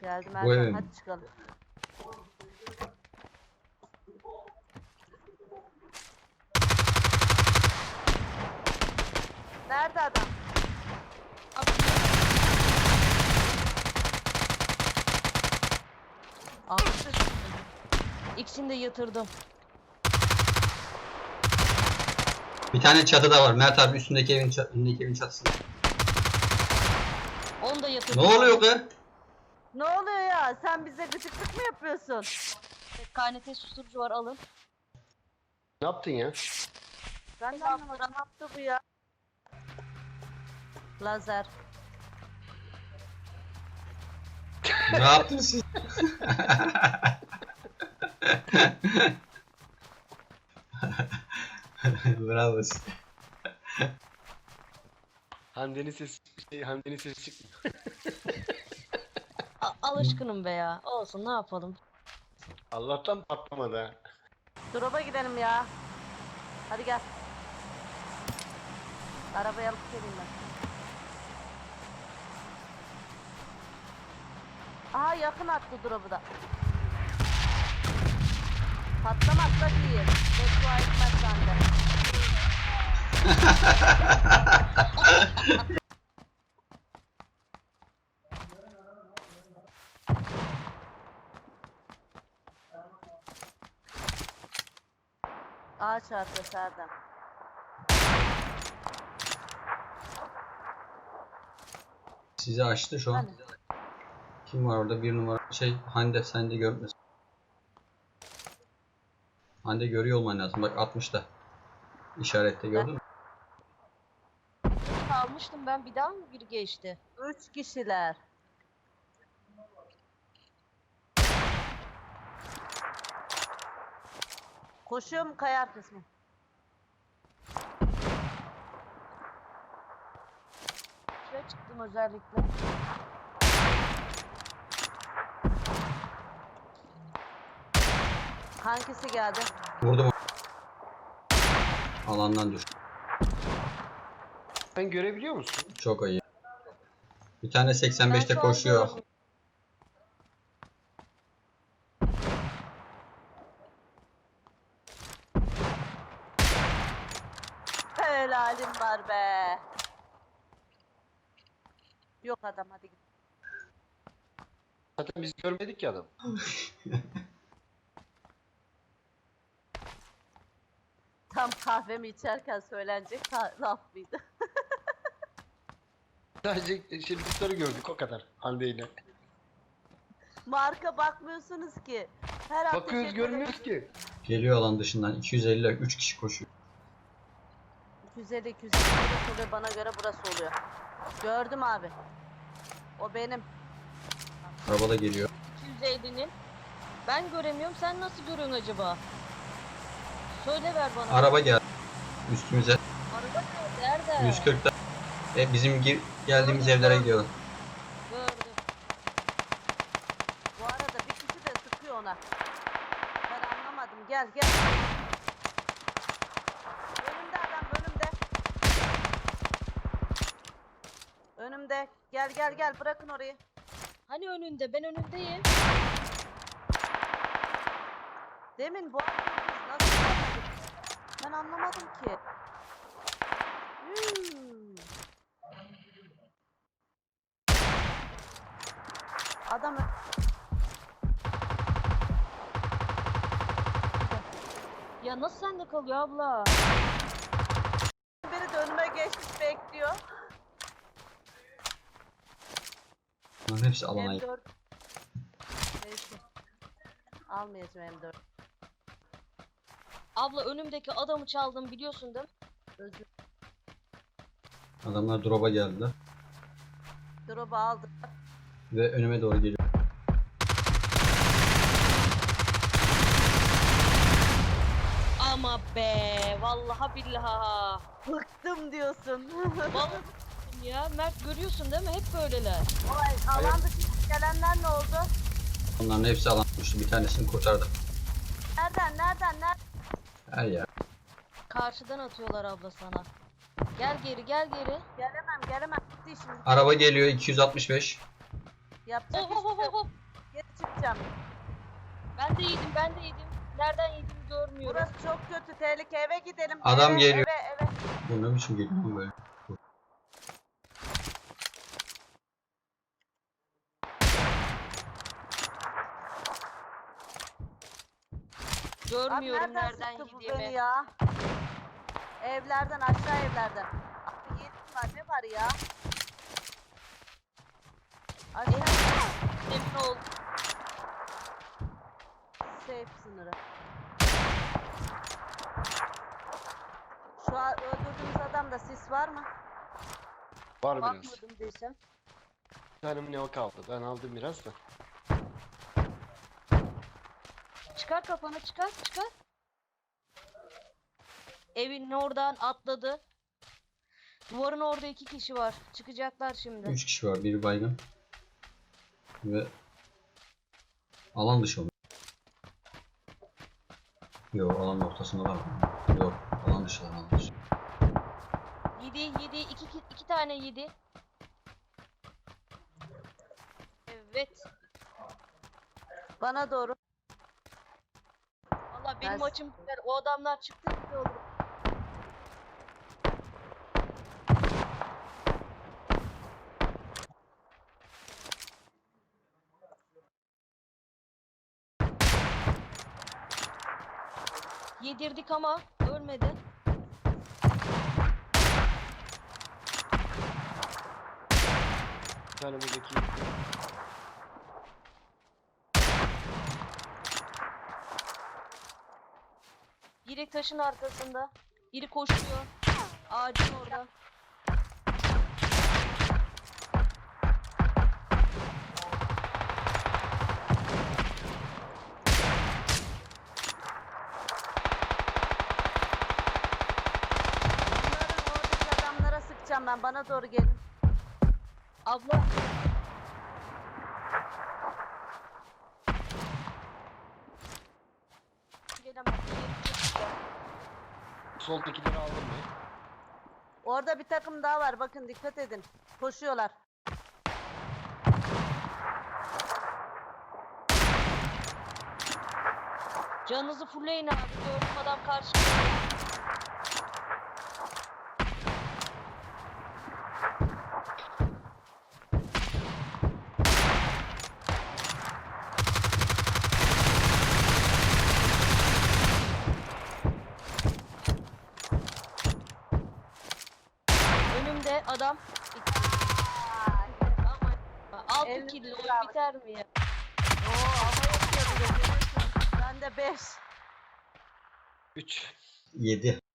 Geldim Erkan hadi çıkalım. Nerede adam? Altı. İkisini de yatırdım. Bir tane çatıda var. Mert abi üstündeki evin, çat- üstündeki evin çatısında. Onu da yatırdım. Ne oluyor kız? Ne oluyor ya? Sen bize gıcıklık mı yapıyorsun? KNT susturucu var alın. Ne yaptın ya? Ben de anlamadım. Ne yaptı bu ya? Lazer. ne yaptınız siz? Bravo size. Hande'nin sesi şey Hande'nin sesi çıkmıyor. Alışkınım be ya. Olsun ne yapalım. Allah'tan patlamadı ha. Drop'a gidelim ya. Hadi gel. Arabayı alıp geleyim ben. Aha yakın attı drop'u da. Patlamakla değil. Beddua etmez sende. Ağaç arkası Erdem. Sizi açtı şu an. Hani? Kim var orada? Bir numara şey Hande sen de görmüyorsun. Hande görüyor olman lazım. Bak 60'ta. İşarette gördün mü? Almıştım ben bir daha mı biri geçti? Üç kişiler. Koşuyorum kaya arkasına. Şuraya çıktım özellikle. Hangisi geldi? Vurdum. Alandan düştü. Sen görebiliyor musun? Çok iyi. Bir tane Ben 85'te şu an koşuyor. Helalim var be. Yok adam hadi git. Zaten biz görmedik ki adam. Tam kahvemi içerken söylenecek laf mıydı? Sadece şey dışları gördük o kadar Hande ile. Marka bakmıyorsunuz ki. Her hafta Bakıyoruz şey- görmüyoruz ki. Geliyor alan dışından 250 3 kişi koşuyor. 250 250 burası oluyor bana göre burası oluyor. Gördüm abi. O benim. Araba da geliyor. 250'nin. Ben göremiyorum. Sen nasıl görüyorsun acaba? Söyle ver bana. Araba geldi. Üstümüze Araba nerede? Nerede? 140'ta. E bizim gir- geldiğimiz evlere gidiyor. Gördüm. Bu arada bir kişi de sıkıyor ona. Ben anlamadım. Gel gel. Önümde adam önümde. Önümde. Gel gel gel bırakın orayı. Hani önünde? Ben önündeyim. Demin bu adamı nasıl görmedik? Ben anlamadım ki. Hmm. Adam Ya nasıl sende kalıyor abla? biri de önüme geçmiş bekliyor. Bunların hepsi alana gitti. M4. Neyse. Almayacağım M4. Abla önümdeki adamı çaldım biliyorsun değil mi? Özür. Adamlar drop'a geldiler. Drop'u aldım. Ve önüme doğru geliyor. Ama be vallahi billahi. Bıktım diyorsun. Vallahi ya Mert görüyorsun değil mi? Hep böyleler. Olay, alan dışı gelenler ne oldu? Onların hepsi alan düştü. Bir tanesini kurtardım. Nereden nereden nereden? Her yer. Karşıdan atıyorlar abla sana. Gel geri gel geri. Gelemem gelemem. Bitti işim. Araba geliyor 265. Yapacak Hop hiçbir hop şey hop yok. hop. Geri çıkacağım. Ben de yedim ben de yedim. Nereden yedim görmüyorum. Burası çok kötü. Tehlike eve gidelim. Adam eve, geliyor. Eve eve. Bu ne biçim geliyor lan böyle? Abi Görmüyorum nereden nereden sıktı bu beni yediğimi. ya? Evlerden aşağı evlerden. Abi yedim var ne var ya? Aşağı Emin ol. safe sınırı. Şu an öldürdüğümüz adamda sis var mı? Var biraz. Bakmadım desem. Bir tane mi ne kaldı? Ben aldım biraz da. Çıkar kafanı çıkar çıkar. Evin oradan atladı. Duvarın orada iki kişi var. Çıkacaklar şimdi. 3 kişi var. Biri baygın. Ve alan dışı mı? Yok alan ortasında var. Yok alan dışı alan dışı. Yedi yedi iki, iki, iki tane yedi. Evet. Bana doğru. Valla benim Ben- açım güzel. O adamlar çıktı gibi olur. Yedirdik ama ölmedi. Bir tane buradaki Biri taşın arkasında. Biri koşuyor. Ağacın orada. Sıkacağım ben. Bana doğru gelin. Abla. Gelemez. Soldakileri aldım mı? Orada bir takım daha var. Bakın dikkat edin. Koşuyorlar. Canınızı fullleyin abi. Gördüm adam karşıda. 56 kilo biter mi ya? Oo ama yok ya bile. Ben de 5. 3. 7.